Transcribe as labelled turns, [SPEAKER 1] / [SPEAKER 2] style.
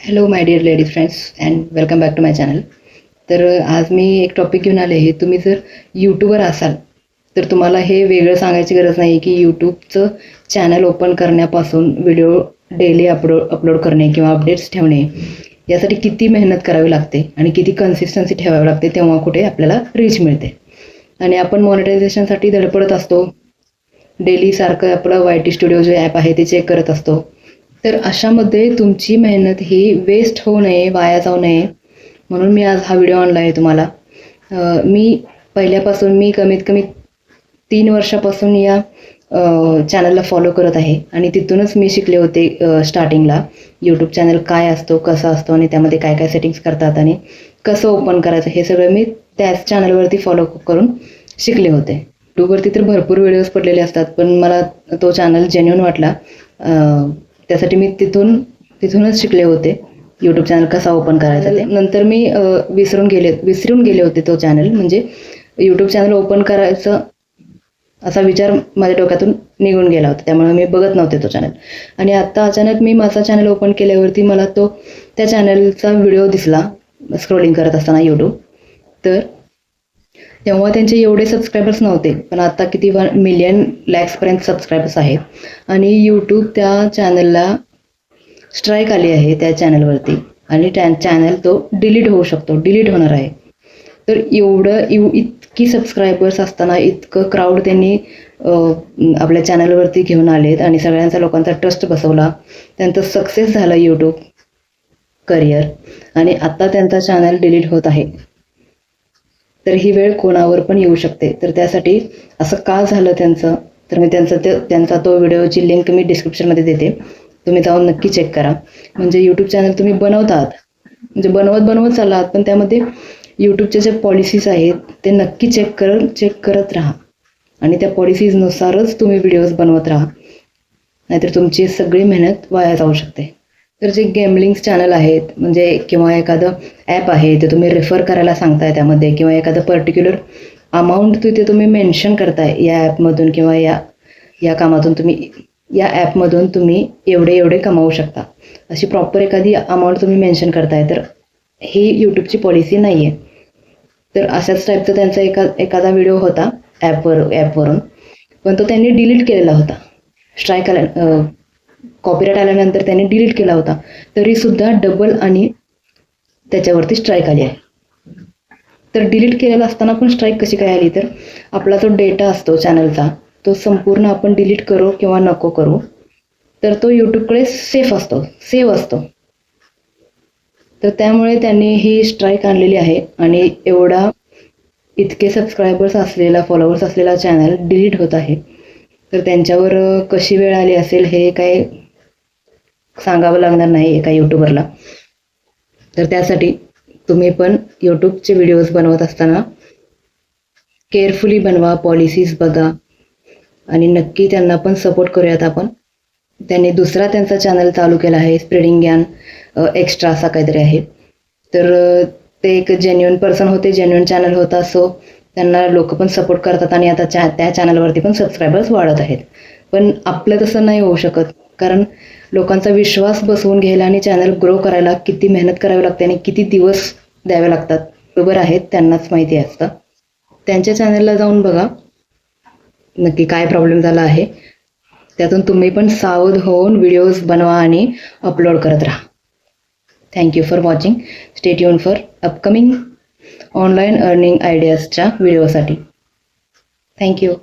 [SPEAKER 1] Hello my dear ladies friends and welcome back to my channel तर आज मी एक topic घेऊन आले आहे तुम्ही जर यूट्यूबर असाल तर तुम्हाला हे वेगळं सांगायची गरज नाही की यूट्यूबचं चॅनल ओपन करण्यापासून व्हिडिओ डेली अपलोड अपलोड करणे किंवा अपडेट्स ठेवणे यासाठी किती मेहनत करावी लागते आणि किती कन्सिस्टन्सी ठेवावी लागते तेव्हा कुठे आपल्याला रीच मिळते. आणि आपण मॉनिटायझेशनसाठी धडपडत असतो. डेली सारखं आपलं वाय टी स्टुडिओ जे ॲप आहे ते चेक करत असतो. तर अशामध्ये तुमची मेहनत ही वेस्ट होऊ नये वाया जाऊ नये. म्हणून मी आज हा व्हिडिओ आणला आहे तुम्हाला. मी पहिल्यापासून मी कमीत कमी तीन वर्षापासून या चॅनलला फॉलो करत आहे. आणि तिथूनच मी शिकले होते स्टार्टिंगला यूट्यूब चॅनल काय असतो कसा असतो आणि त्यामध्ये काय काय सेटिंग्स करतात आणि कसं ओपन करायचं हे सगळं मी त्याच चॅनलवरती फॉलो करून शिकले होते. यूट्यूबवरती तर भरपूर व्हिडिओज पडलेले असतात पण मला तो चॅनल जेन्युन वाटला. त्यासाठी मी तिथून तिथूनच शिकले होते. यूट्यूब चॅनल कसा ओपन करायचा ते. नंतर मी विसरून गेले विसरून गेले होते तो चॅनल म्हणजे यूट्यूब चॅनल ओपन करायचं असा विचार माझ्या डोक्यातून निघून गेला होता. त्यामुळे मी बघत नव्हते तो चॅनल आणि आत्ता अचानक मी माझा चॅनल ओपन केल्यावरती मला तो त्या चॅनलचा व्हिडिओ दिसला स्क्रोलिंग करत असताना यूट्यूब तर तेव्हा त्यांचे एवढे सबस्क्रायबर्स नव्हते. पण आता किती वन मिलियन लॅक्सपर्यंत सबस्क्रायबर्स आहेत. आणि यूट्यूब त्या चॅनलला स्ट्राईक आली आहे त्या चॅनलवरती आणि टॅ चॅनल तो डिलीट होऊ शकतो. डिलीट होणार आहे. तर एवढं इव इतकी सबस्क्रायबर्स असताना इतकं क्राऊड त्यांनी आपल्या चॅनलवरती घेऊन आलेत आणि सगळ्यांचा लोकांचा ट्रस्ट बसवला. त्यांचं सक्सेस झालं यूट्यूब करिअर आणि आत्ता त्यांचा चॅनल डिलीट होत आहे. तर ही वेळ कोणावर पण येऊ शकते. तर त्यासाठी असं का झालं त्यांचं? तर मी त्यांचा ते त्यांचा तो व्हिडिओची लिंक मी डिस्क्रिप्शनमध्ये देते. तुम्ही जाऊन नक्की चेक करा. म्हणजे यूट्यूब चॅनल तुम्ही बनवतात म्हणजे बनवत बनवत चाललात पण त्यामध्ये यूट्यूबच्या ज्या पॉलिसीज आहेत ते नक्की चेक कर चेक करत राहा. आणि त्या पॉलिसीजनुसारच तुम्ही व्हिडिओज बनवत राहा. नाहीतर तुमची सगळी मेहनत वाया जाऊ शकते. तर जे गेमलिंग्स चॅनल आहेत म्हणजे किंवा एखादं ॲप आहे ते तुम्ही रेफर करायला सांगताय त्यामध्ये किंवा एखादं पर्टिक्युलर अमाऊंट तिथे तुम्ही मेन्शन करताय या ॲपमधून किंवा या या कामातून तुम्ही या ॲपमधून तुम्ही एवढे एवढे कमावू शकता. अशी प्रॉपर एखादी अमाऊंट तुम्ही मेन्शन करताय तर ही यूट्यूबची पॉलिसी नाही आहे तर अशाच टाईपचा त्यांचा एका एखादा व्हिडिओ होता ॲपवर ॲपवरून पण तो त्यांनी डिलीट केलेला होता. स्ट्राईक आल्या कॉपीराईट आल्यानंतर त्यांनी डिलीट केला होता. तरीसुद्धा डबल आणि त्याच्यावरती स्ट्राईक आली आहे. तर डिलीट केलेला असताना पण स्ट्राईक कशी काय आली? तर आपला जो डेटा असतो चॅनलचा तो संपूर्ण आपण डिलीट करू किंवा नको करू. तर तो यूट्यूबकडे सेफ असतो सेव्ह असतो. तर त्यामुळे त्यांनी ही स्ट्राईक आणलेली आहे आणि एवढा इतके सबस्क्रायबर्स असलेला फॉलोअर्स असलेला चॅनल डिलीट होत आहे. तर त्यांच्यावर कशी वेळ आली असेल हे काय सांगावं लागणार नाही एका यूट्यूबरला तर त्यासाठी तुम्ही पण यूट्यूबचे व्हिडिओज बनवत असताना केअरफुली बनवा पॉलिसीज बघा आणि नक्की त्यांना पण सपोर्ट करूयात आपण. त्यांनी दुसरा त्यांचा चॅनल चालू केला आहे स्प्रेडिंग ज्ञान एक्स्ट्रा असा काहीतरी आहे. तर ते एक जेन्युन पर्सन होते जेन्युन चॅनल होता सो त्यांना लोक पण सपोर्ट करतात आणि आता चॅ त्या चॅनलवरती पण सबस्क्रायबर्स वाढत आहेत. पण आपलं तसं नाही होऊ शकत. कारण लोकांचा विश्वास बसवून घ्यायला आणि चॅनल ग्रो करायला किती मेहनत करावी लागते आणि किती दिवस द्यावे लागतात बरोबर आहेत त्यांनाच माहिती असतं त्यांच्या चॅनलला जाऊन बघा नक्की काय प्रॉब्लेम झाला आहे. त्यातून तुम्ही पण सावध होऊन व्हिडिओज बनवा आणि अपलोड करत राहा. Thank you for watching stay युन for upcoming online earning आयडियाजच्या व्हिडिओसाठी थँक्यू